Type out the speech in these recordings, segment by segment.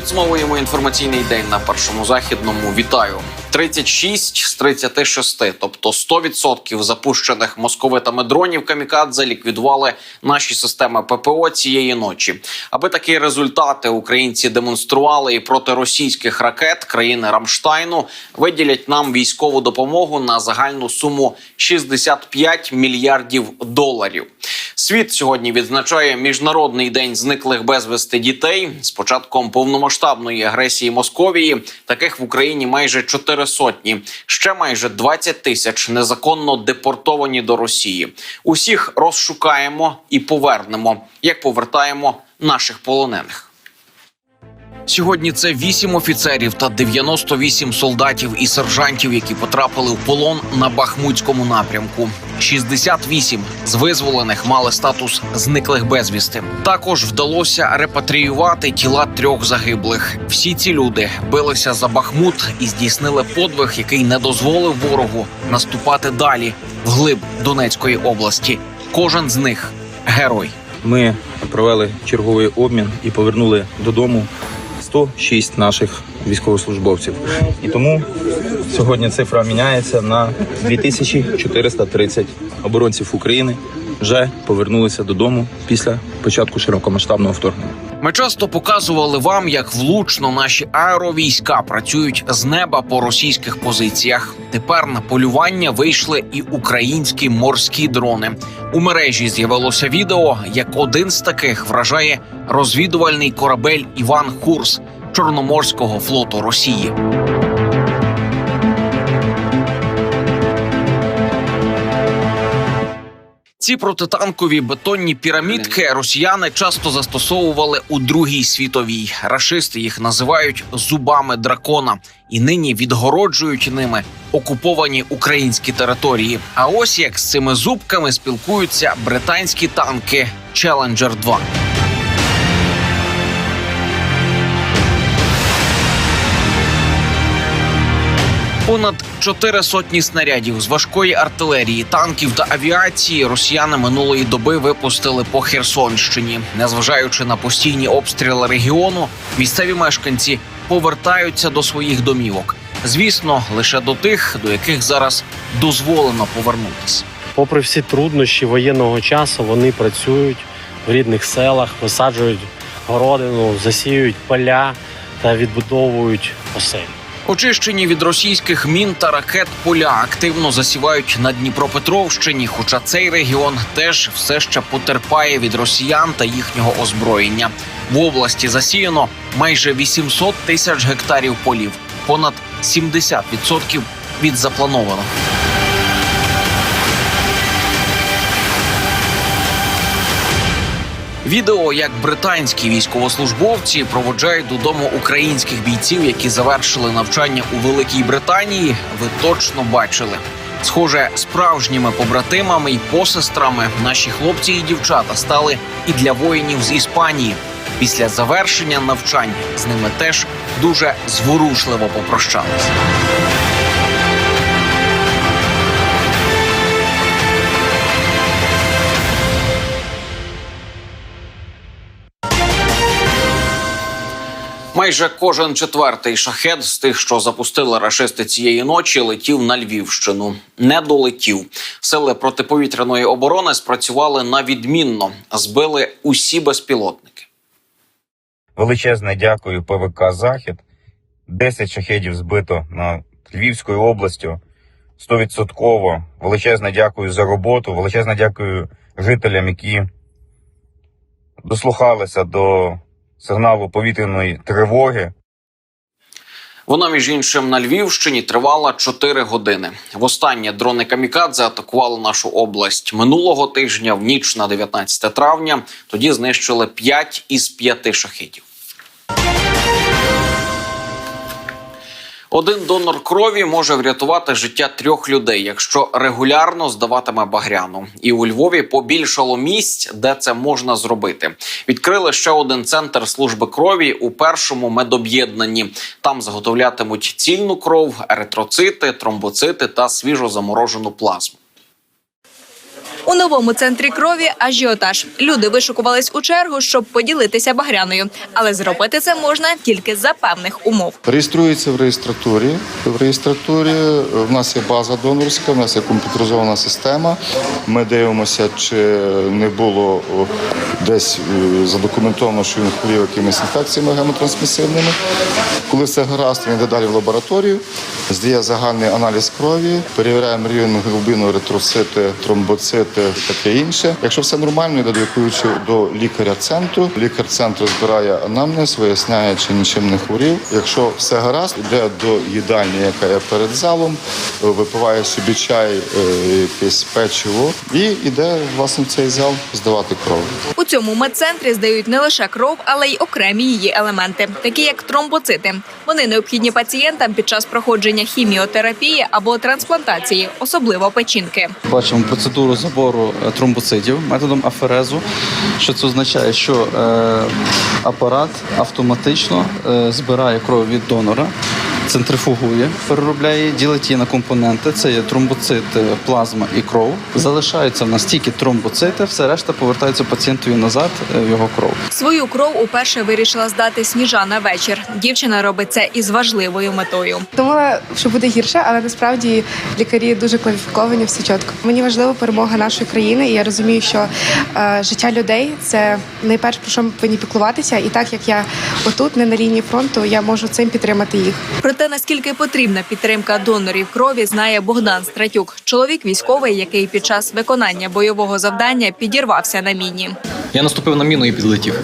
Підсумовуємо інформаційний день на першому західному. Вітаю. 36 з 36, тобто 100% запущених московитами дронів камікадзе ліквідували наші системи ППО цієї ночі. Аби такі результати українці демонстрували і проти російських ракет країни Рамштайну виділять нам військову допомогу на загальну суму 65 мільярдів доларів. Світ сьогодні відзначає міжнародний день зниклих безвісти дітей. З початком повномасштабної агресії Московії таких в Україні майже чотири сотні. Ще майже 20 тисяч незаконно депортовані до Росії. Усіх розшукаємо і повернемо, як повертаємо наших полонених. Сьогодні це 8 офіцерів та 98 солдатів і сержантів, які потрапили в полон на Бахмутському напрямку. 68 з визволених мали статус зниклих безвісти. Також вдалося репатріювати тіла трьох загиблих. Всі ці люди билися за Бахмут і здійснили подвиг, який не дозволив ворогу наступати далі вглиб Донецької області. Кожен з них герой. Ми провели черговий обмін і повернули додому 106 наших військовослужбовців. І тому сьогодні цифра міняється на 2430 оборонців України вже повернулися додому після початку широкомасштабного вторгнення. Ми часто показували вам, як влучно наші аеровійська працюють з неба по російських позиціях. Тепер на полювання вийшли і українські морські дрони. У мережі з'явилося відео, як один з таких вражає розвідувальний корабель Іван Хурс Чорноморського флоту Росії. Ці протитанкові бетонні пірамідки росіяни часто застосовували у Другій світовій. Рашисти їх називають зубами дракона і нині відгороджують ними окуповані українські території. А ось як з цими зубками спілкуються британські танки Challenger 2 Понад чотири сотні снарядів з важкої артилерії, танків та авіації росіяни минулої доби випустили по Херсонщині. Незважаючи на постійні обстріли регіону, місцеві мешканці повертаються до своїх домівок. Звісно, лише до тих, до яких зараз дозволено повернутися. Попри всі труднощі воєнного часу, вони працюють в рідних селах, висаджують городину, засіюють поля та відбудовують оселі. Очищені від російських мін та ракет поля активно засівають на Дніпропетровщині. Хоча цей регіон теж все ще потерпає від росіян та їхнього озброєння. В області засіяно майже 800 тисяч гектарів полів, понад 70% від запланованого. Відео, як британські військовослужбовці проводжають додому українських бійців, які завершили навчання у Великій Британії, ви точно бачили. Схоже, справжніми побратимами і посестрами наші хлопці і дівчата стали і для воїнів з Іспанії. Після завершення навчань з ними теж дуже зворушливо попрощалися. Майже кожен четвертий шахет з тих, що запустили рашисти цієї ночі, летів на Львівщину. Не долетів. Сили протиповітряної оборони спрацювали на відмінно, збили усі безпілотники. Величезне дякую ПВК Захід. 10 шахедів збито над Львівською областю. 100%. Величезне дякую за роботу. Величезне дякую жителям, які дослухалися до сигналу повітряної тривоги. Вона, між іншим, на Львівщині тривала 4 години. Востаннє дрони камікадзе атакували нашу область минулого тижня в ніч на 19 травня. Тоді знищили 5 із 5 шахетів. Один донор крові може врятувати життя трьох людей, якщо регулярно здаватиме багряну. І у Львові побільшало місць, де це можна зробити. Відкрили ще один центр служби крові у першому медоб'єднанні. Там заготовлятимуть цільну кров, еритроцити, тромбоцити та свіжо заморожену плазму. У новому центрі крові ажіотаж. Люди вишукувались у чергу, щоб поділитися багряною, але зробити це можна тільки за певних умов. Реєструється в реєстратурі. В реєстратурі е, в нас є база донорська, в нас є комп'ютеризована система. Ми дивимося, чи не було десь е, задокументовано, що він хворів якимись інфекціями гемотрансмісивними. Коли все гаразд, він йде далі в лабораторію, здає загальний аналіз крові, перевіряємо рівень глибину, еритроцити, тромбоцити і таке інше. Якщо все нормально, йде до до лікаря центру. Лікар центру збирає анамнез, виясняє, чи нічим не хворів. Якщо все гаразд, йде до їдальні, яка є перед залом, випиває собі чай, е, якесь печиво, і йде власне в цей зал здавати кров. У цьому медцентрі здають не лише кров, але й окремі її елементи, такі як тромбоцити. Вони необхідні пацієнтам під час проходження хіміотерапії або трансплантації, особливо печінки. Бачимо процедуру забору е, тромбоцитів методом аферезу. Що це означає, що е, апарат автоматично е, збирає кров від донора, центрифугує, переробляє, ділить її на компоненти. Це є тромбоцит, е, плазма і кров. Залишаються в нас тільки тромбоцити, все решта повертається пацієнтові назад е, в його кров. Свою кров уперше вирішила здати Сніжана вечір. Дівчина робить це із важливою метою. Думала, що буде гірше, але насправді лікарі дуже кваліфіковані, все чітко. Мені важлива перемога нашої країни, і я розумію, що е, життя людей це найперше про що ми повинні піклуватися. І так як я отут, не на лінії фронту, я можу цим підтримати їх. Те, наскільки потрібна підтримка донорів крові, знає Богдан Стратюк, чоловік військовий, який під час виконання бойового завдання підірвався на міні. Я наступив на міну і підлетів.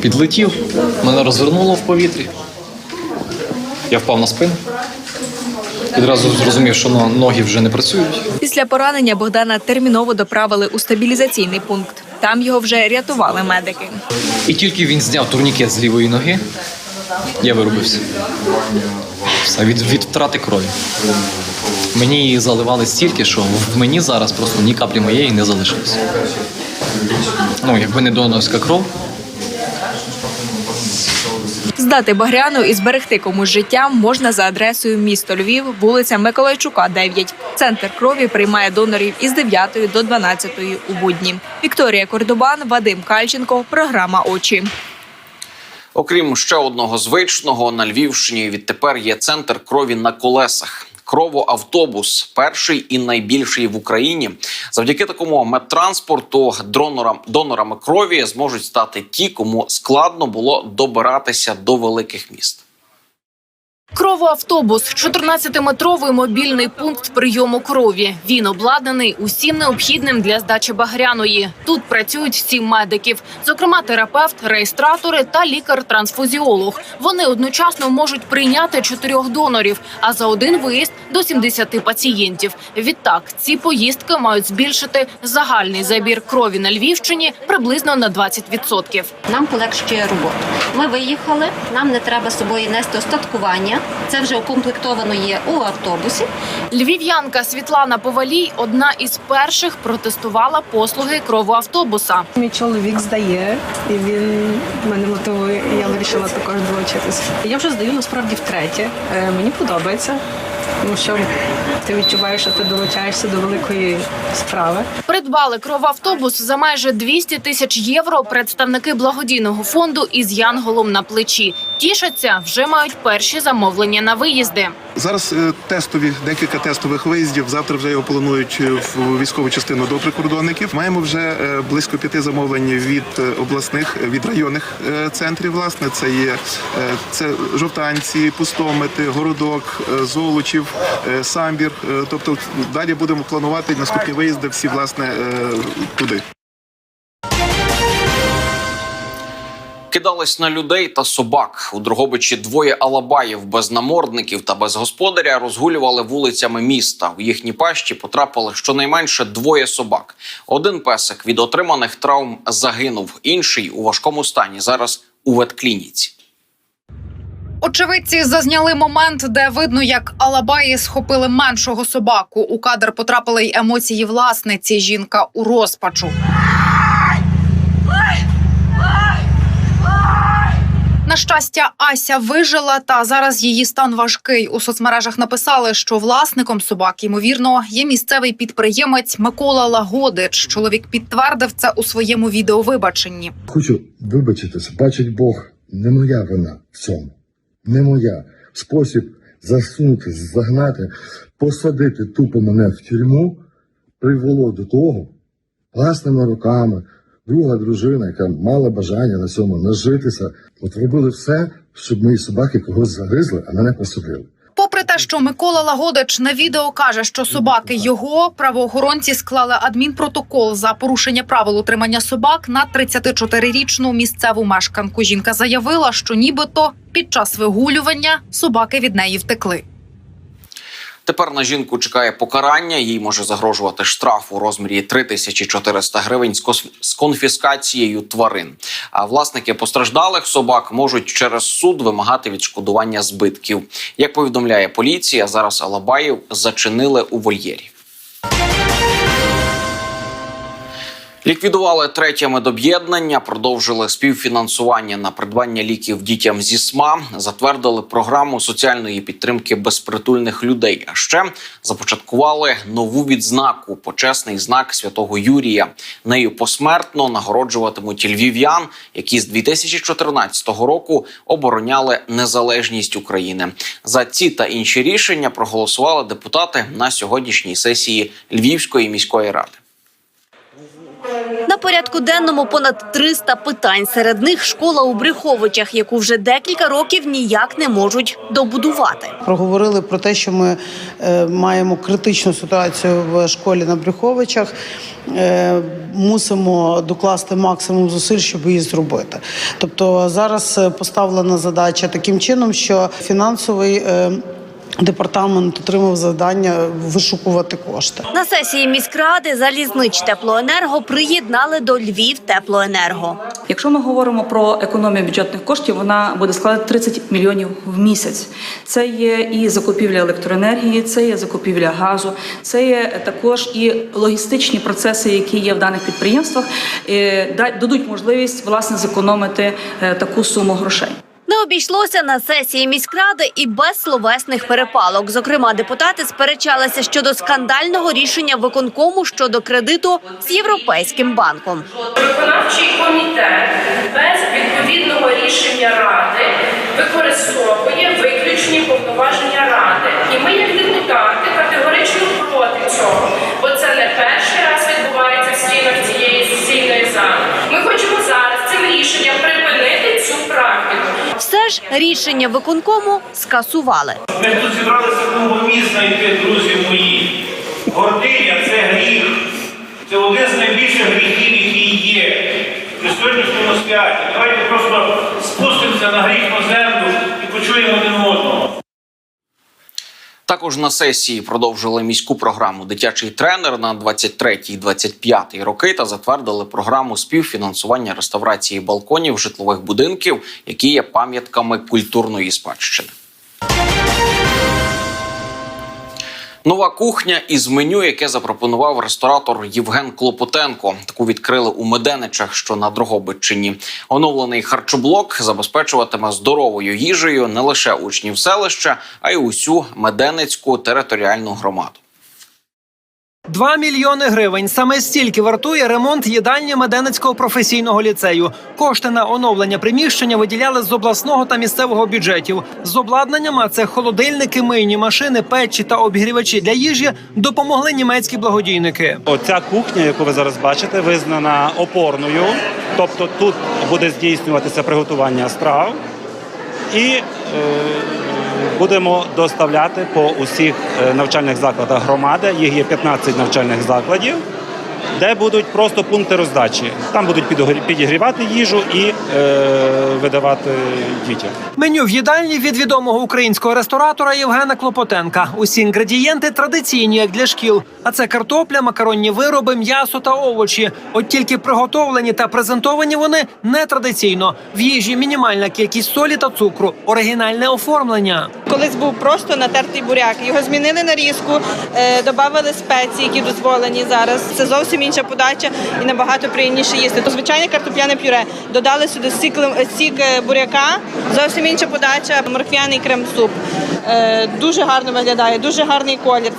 Підлетів, мене розвернуло в повітрі. Я впав на спину. Відразу зрозумів, що ноги вже не працюють. Після поранення Богдана терміново доправили у стабілізаційний пункт. Там його вже рятували медики. І тільки він зняв турнікет з лівої ноги, я вирубився. Все, від, від втрати крові. Мені її заливали стільки, що в мені зараз просто ні каплі моєї не залишилось. Ну, якби не донорська кров, Здати Багряну і зберегти комусь життя можна за адресою місто Львів, вулиця Миколайчука, 9. Центр крові приймає донорів із 9 до 12 у будні. Вікторія Кордобан, Вадим Кальченко. Програма Очі. Окрім ще одного звичного на Львівщині, відтепер є центр крові на колесах. Кровоавтобус перший і найбільший в Україні. Завдяки такому медтранспорту дронорам донорами крові зможуть стати ті, кому складно було добиратися до великих міст. Кровоавтобус 14-метровий мобільний пункт прийому крові. Він обладнаний усім необхідним для здачі багряної. Тут працюють сім медиків, зокрема терапевт, реєстратори та лікар-трансфузіолог. Вони одночасно можуть прийняти чотирьох донорів, а за один виїзд до 70 пацієнтів. Відтак ці поїздки мають збільшити загальний забір крові на Львівщині приблизно на 20%. Нам полегшує роботу. Ми виїхали, нам не треба з собою нести остаткування. Це вже укомплектовано є у автобусі. Львів'янка Світлана Повалій одна із перших протестувала послуги кровоавтобуса. Мій чоловік здає, і він мене мотивує, і я вирішила також долучитися. Я вже здаю насправді втретє. Е, Мені подобається, тому що ти відчуваєш, що ти долучаєшся до великої справи. Придбали кровавтобус за майже 200 тисяч євро. Представники благодійного фонду із Янголом на плечі тішаться, вже мають перші замовлення на виїзди. Зараз е, тестові декілька тестових виїздів. Завтра вже його планують е, в військову частину до прикордонників. Маємо вже е, близько п'яти замовлень від обласних від районних центрів. Власне, це є це жовтанці, пустомети, городок, золочів, самбір. Тобто далі будемо планувати наступні виїзди всі власне туди. Кидались на людей та собак. У Дрогобичі двоє алабаїв без намордників та без господаря розгулювали вулицями міста. У їхні пащі потрапили щонайменше двоє собак. Один песик від отриманих травм загинув, інший у важкому стані. Зараз у ветклініці. Очевидці зазняли момент, де видно, як Алабаї схопили меншого собаку. У кадр потрапили й емоції власниці. Жінка у розпачу. На щастя, Ася вижила, та зараз її стан важкий. У соцмережах написали, що власником собак, ймовірно, є місцевий підприємець Микола Лагодич. Чоловік підтвердив це у своєму відеовибаченні. Хочу вибачитися, бачить Бог, не моя вина в цьому. Не моя. Спосіб засунути, загнати, посадити тупо мене в тюрму привело до того власними руками. Друга дружина, яка мала бажання на цьому нажитися, от робили все, щоб мої собаки когось загризли, а мене посадили. Попри те, що Микола Лагодич на відео каже, що собаки його правоохоронці склали адмінпротокол за порушення правил утримання собак на 34-річну місцеву мешканку. Жінка заявила, що нібито під час вигулювання собаки від неї втекли. Тепер на жінку чекає покарання. Їй може загрожувати штраф у розмірі 3400 гривень з конфіскацією тварин. А власники постраждалих собак можуть через суд вимагати відшкодування збитків. Як повідомляє поліція, зараз Алабаїв зачинили у вольєрі. Ліквідували третє медоб'єднання, продовжили співфінансування на придбання ліків дітям зі СМА, затвердили програму соціальної підтримки безпритульних людей. А ще започаткували нову відзнаку почесний знак святого Юрія. Нею посмертно нагороджуватимуть львів'ян, які з 2014 року обороняли незалежність України. За ці та інші рішення проголосували депутати на сьогоднішній сесії Львівської міської ради. На порядку денному понад 300 питань. Серед них школа у Брюховичах, яку вже декілька років ніяк не можуть добудувати. Проговорили про те, що ми е, маємо критичну ситуацію в школі на Брюховичах. Е, мусимо докласти максимум зусиль, щоб її зробити. Тобто зараз е, поставлена задача таким чином, що фінансовий. Департамент отримав завдання вишукувати кошти. На сесії міськради залізнич теплоенерго приєднали до Львів теплоенерго. Якщо ми говоримо про економію бюджетних коштів, вона буде складати 30 мільйонів в місяць. Це є і закупівля електроенергії, це є закупівля газу, це є також і логістичні процеси, які є в даних підприємствах, е, да- дадуть можливість власне зекономити е, таку суму грошей. Не обійшлося на сесії міськради і без словесних перепалок. Зокрема, депутати сперечалися щодо скандального рішення виконкому щодо кредиту з європейським банком. Виконавчий комітет без відповідного рішення ради використовує виключні повноваження ради. І ми, як депутати, категорично проти цього, Все ж рішення виконкому скасували. Ми тут зібралися компромісно йти, друзі мої. Гординя це гріх. Це один з найбільших гріхів, які є при сьогоднішньому святі. Давайте просто спустимося на грішну землю і почуємо один одного. Також на сесії продовжили міську програму Дитячий тренер на 23-25 роки та затвердили програму співфінансування реставрації балконів житлових будинків, які є пам'ятками культурної спадщини. Нова кухня із меню, яке запропонував ресторатор Євген Клопотенко. Таку відкрили у Меденичах, що на Дрогобиччині. Оновлений харчоблок забезпечуватиме здоровою їжею не лише учнів селища, а й усю меденицьку територіальну громаду. 2 мільйони гривень. Саме стільки вартує ремонт їдальні Меденецького професійного ліцею. Кошти на оновлення приміщення виділяли з обласного та місцевого бюджетів. З обладнанням, а це холодильники, мийні машини, печі та обігрівачі для їжі допомогли німецькі благодійники. Оця кухня, яку ви зараз бачите, визнана опорною. Тобто тут буде здійснюватися приготування страв і е, будемо доставляти по усіх е, навчальних закладах громади. Їх є 15 навчальних закладів, де будуть просто пункти роздачі. Там будуть підігрівати їжу і е, видавати дітям. Меню в їдальні від відомого українського ресторатора Євгена Клопотенка. Усі інгредієнти традиційні, як для шкіл. А це картопля, макаронні вироби, м'ясо та овочі. От тільки приготовлені та презентовані вони нетрадиційно. В їжі мінімальна кількість солі та цукру, оригінальне оформлення. колись був просто натертий буряк. Його змінили на різку, е, додали спеції, які дозволені зараз. Це зовсім інша подача і набагато приємніше їсти. То звичайне картопляне пюре. Додали сюди сік, сік е, буряка, зовсім інша подача, морквяний крем-суп. Е, Дуже гарно виглядає, дуже гарний колір.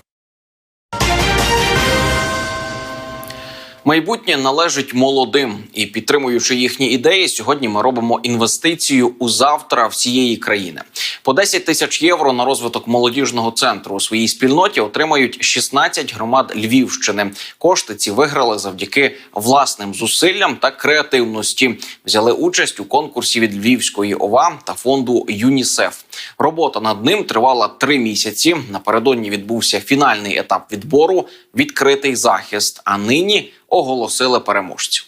Майбутнє належить молодим і підтримуючи їхні ідеї, сьогодні ми робимо інвестицію у завтра всієї країни. По 10 тисяч євро на розвиток молодіжного центру у своїй спільноті отримають 16 громад Львівщини. Кошти ці виграли завдяки власним зусиллям та креативності. Взяли участь у конкурсі від Львівської ОВА та фонду ЮНІСЕФ. Робота над ним тривала три місяці. Напередодні відбувся фінальний етап відбору, відкритий захист. А нині оголосили переможців.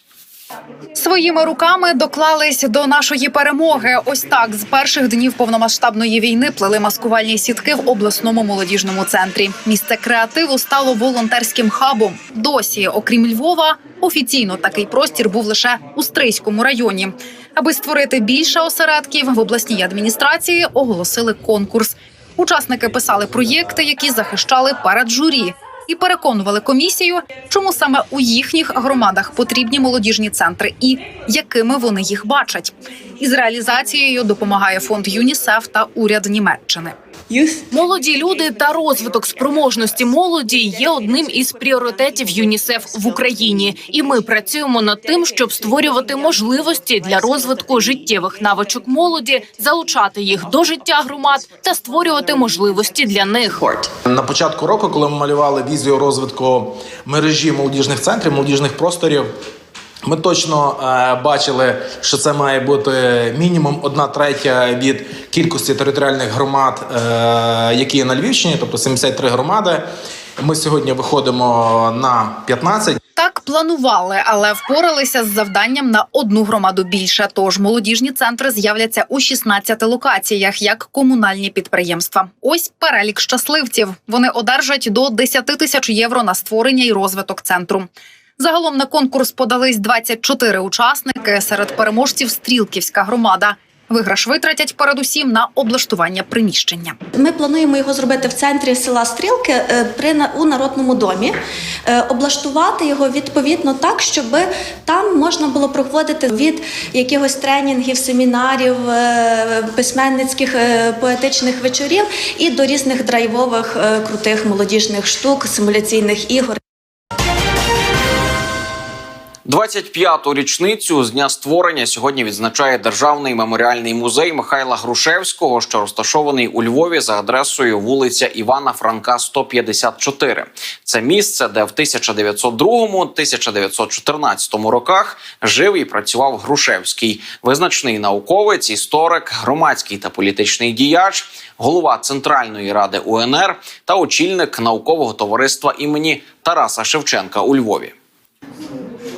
Своїми руками доклались до нашої перемоги. Ось так з перших днів повномасштабної війни плели маскувальні сітки в обласному молодіжному центрі. Місце креативу стало волонтерським хабом. Досі, окрім Львова, офіційно такий простір був лише у Стрийському районі. Аби створити більше осередків в обласній адміністрації, оголосили конкурс. Учасники писали проєкти, які захищали перед журі. І переконували комісію, чому саме у їхніх громадах потрібні молодіжні центри і якими вони їх бачать. Із реалізацією допомагає фонд ЮНІСЕФ та уряд Німеччини. Молоді люди та розвиток спроможності молоді є одним із пріоритетів ЮНІСЕФ в Україні, і ми працюємо над тим, щоб створювати можливості для розвитку життєвих навичок молоді, залучати їх до життя громад та створювати можливості для них. На початку року, коли ми малювали візію розвитку мережі молодіжних центрів, молодіжних просторів. Ми точно е, бачили, що це має бути мінімум одна третя від кількості територіальних громад, е, які є на Львівщині, тобто 73 громади. Ми сьогодні виходимо на 15. Так планували, але впоралися з завданням на одну громаду більше. Тож молодіжні центри з'являться у 16 локаціях як комунальні підприємства. Ось перелік щасливців. Вони одержать до 10 тисяч євро на створення і розвиток центру. Загалом на конкурс подались 24 учасники. Серед переможців Стрілківська громада. Виграш витратять передусім на облаштування приміщення. Ми плануємо його зробити в центрі села Стрілки е, при у народному домі, е, облаштувати його відповідно так, щоб там можна було проводити від якихось тренінгів, семінарів, е, письменницьких поетичних вечорів і до різних драйвових крутих молодіжних штук, симуляційних ігор. 25-ту річницю з дня створення сьогодні відзначає державний меморіальний музей Михайла Грушевського, що розташований у Львові за адресою вулиця Івана Франка, 154. Це місце, де в 1902-1914 роках жив і працював Грушевський, визначний науковець, історик, громадський та політичний діяч, голова Центральної ради УНР та очільник наукового товариства імені Тараса Шевченка у Львові.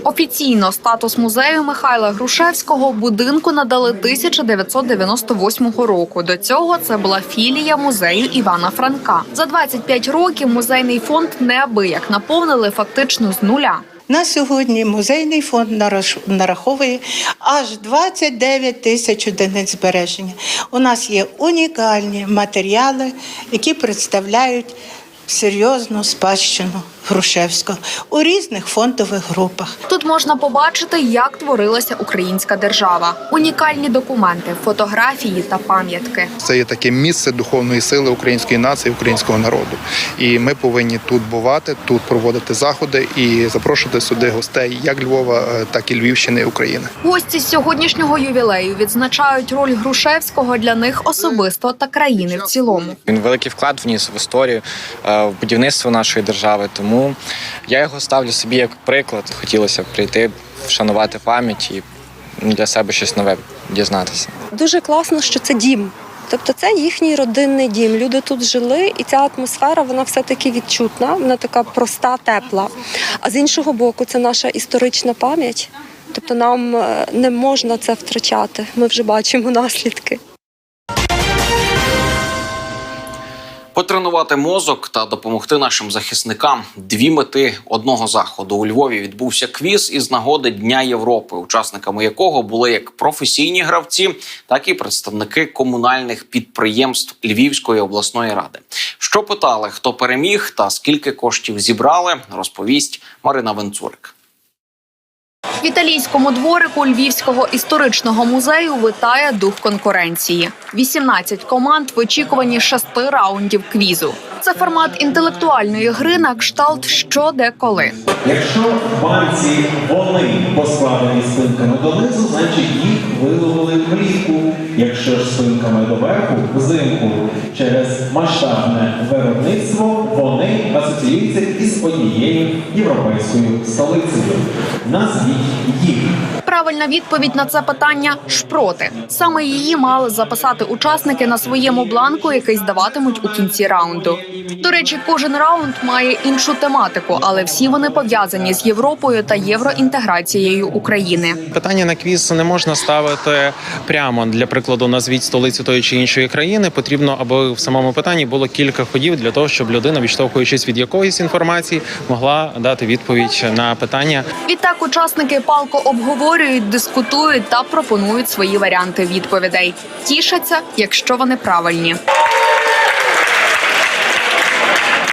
Офіційно статус музею Михайла Грушевського будинку надали 1998 року. До цього це була філія музею Івана Франка. За 25 років музейний фонд неабияк наповнили фактично з нуля. На сьогодні музейний фонд нараховує аж 29 тисяч одиниць збереження. У нас є унікальні матеріали, які представляють серйозну спадщину Грушевського у різних фондових групах. Тут можна побачити, як творилася українська держава, унікальні документи, фотографії та пам'ятки. Це є таке місце духовної сили української нації, українського народу. І ми повинні тут бувати, тут проводити заходи і запрошувати сюди гостей як Львова, е, так і Львівщини, і України. Гості з сьогоднішнього ювілею відзначають роль Грушевського для них особисто та країни в цілому. Він великий вклад вніс в історію, е, в будівництво нашої держави. Тому я його ставлю собі як приклад. Хотілося б прийти, вшанувати пам'ять і для себе щось нове дізнатися. Дуже класно, що це дім. Тобто це їхній родинний дім. Люди тут жили, і ця атмосфера вона все-таки відчутна, вона така проста, тепла. А з іншого боку, це наша історична пам'ять. Тобто нам е, не можна це втрачати. Ми вже бачимо наслідки. Потренувати мозок та допомогти нашим захисникам дві мети одного заходу. У Львові відбувся квіз із нагоди Дня Європи, учасниками якого були як професійні гравці, так і представники комунальних підприємств Львівської обласної ради. Що питали, хто переміг та скільки коштів зібрали, розповість Марина Венцурик. В італійському дворику Львівського історичного музею витає дух конкуренції. 18 команд в очікуванні шести раундів квізу. Це формат інтелектуальної гри на кшталт що де коли. Якщо банці вони поскладені спинками донизу, значить їх виловили влітку. Якщо ж спинками доверху, взимку через масштабне виробництво вони асоціюються із однією європейською столицею. Назвіть їх. Правильна відповідь на це питання шпроти. Саме її мали записати учасники на своєму бланку, який здаватимуть у кінці раунду. До речі, кожен раунд має іншу тематику, але всі вони пов'язані з Європою та євроінтеграцією України. Питання на квіз не можна ставити прямо. Для прикладу, назвіть столицю тої чи іншої країни. Потрібно, аби в самому питанні було кілька ходів для того, щоб людина, відштовхуючись від якоїсь інформації, могла дати відповідь на питання. Відтак учасники палко обговорюють, дискутують та пропонують свої варіанти відповідей. Тішаться, якщо вони правильні.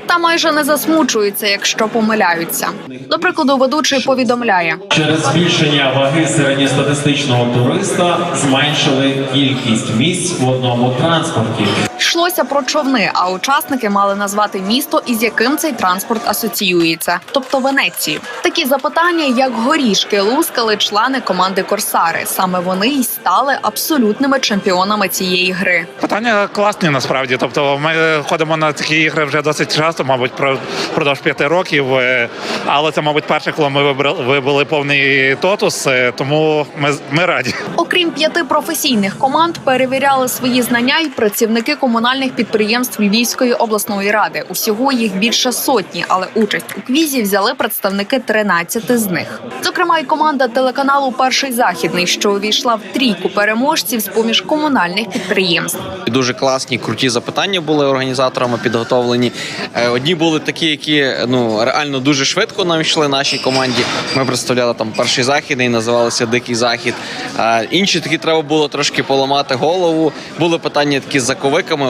Та майже не засмучуються, якщо помиляються. До прикладу, ведучий повідомляє. Через збільшення ваги середньостатистичного туриста зменшили кількість місць в одному транспорті. Йшлося про човни, а учасники мали назвати місто, із яким цей транспорт асоціюється, тобто Венецію. Такі запитання, як горішки, лускали члени команди Корсари. Саме вони й стали абсолютними чемпіонами цієї гри. Питання класні насправді. Тобто, ми ходимо на такі ігри вже досить часто, мабуть, про впродовж п'яти років. Е, Але це, мабуть, перше, коли ми вибрали вибили повний тотус. е, Тому ми, ми раді. Окрім п'яти професійних команд, перевіряли свої знання й працівники комунальних підприємств Львівської обласної ради. Усього їх більше сотні, але участь у квізі взяли представники 13 з них. Зокрема, й команда телеканалу Перший західний, що увійшла в трійку переможців з поміж комунальних підприємств. Дуже класні, круті запитання були організаторами підготовлені. Е, Одні були такі, які ну реально дуже швидко нам йшли нашій команді. Ми представляли там перший західний, називалося Дикий Захід. А інші такі треба було трошки поламати голову. Були питання такі з заковиками.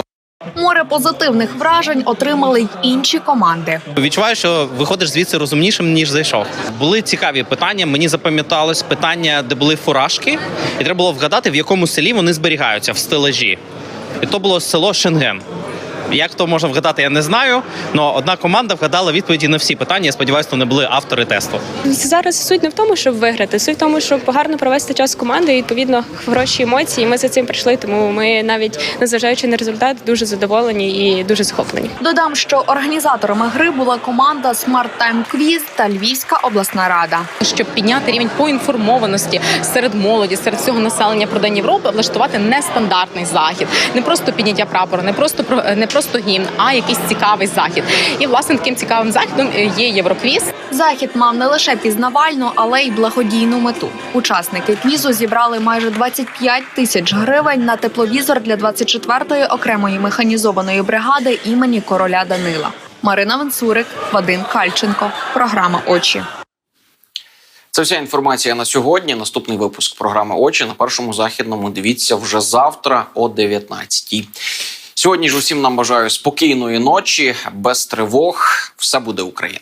Позитивних вражень отримали й інші команди. Відчуваю, що виходиш звідси розумнішим ніж зайшов. Були цікаві питання. Мені запам'яталось питання, де були фуражки, і треба було вгадати, в якому селі вони зберігаються в стележі. І то було село Шенген. Як то можна вгадати, я не знаю. Але одна команда вгадала відповіді на всі питання. Я сподіваюся, то не були автори тесту. Зараз суть не в тому, щоб виграти, суть в тому, щоб гарно провести час з командою. і, Відповідно, хороші емоції. Ми за цим прийшли, тому ми навіть незважаючи на результат, дуже задоволені і дуже захоплені. Додам, що організаторами гри була команда Smart Time Quiz та Львівська обласна рада. щоб підняти рівень поінформованості серед молоді, серед всього населення про День Європи, влаштувати нестандартний захід, не просто підняття прапора, не просто про- не просто гімн, а якийсь цікавий захід. І власне таким цікавим заходом е, є Євроквіз. Захід мав не лише пізнавальну, але й благодійну мету. Учасники квізу зібрали майже 25 тисяч гривень на тепловізор для 24-ї окремої механізованої бригади імені короля Данила. Марина Венцурик, Вадим Кальченко. Програма Очі. Це вся інформація на сьогодні. Наступний випуск програми Очі на першому західному. Дивіться вже завтра о 19-й. Сьогодні ж усім нам бажаю спокійної ночі, без тривог. Все буде Україна.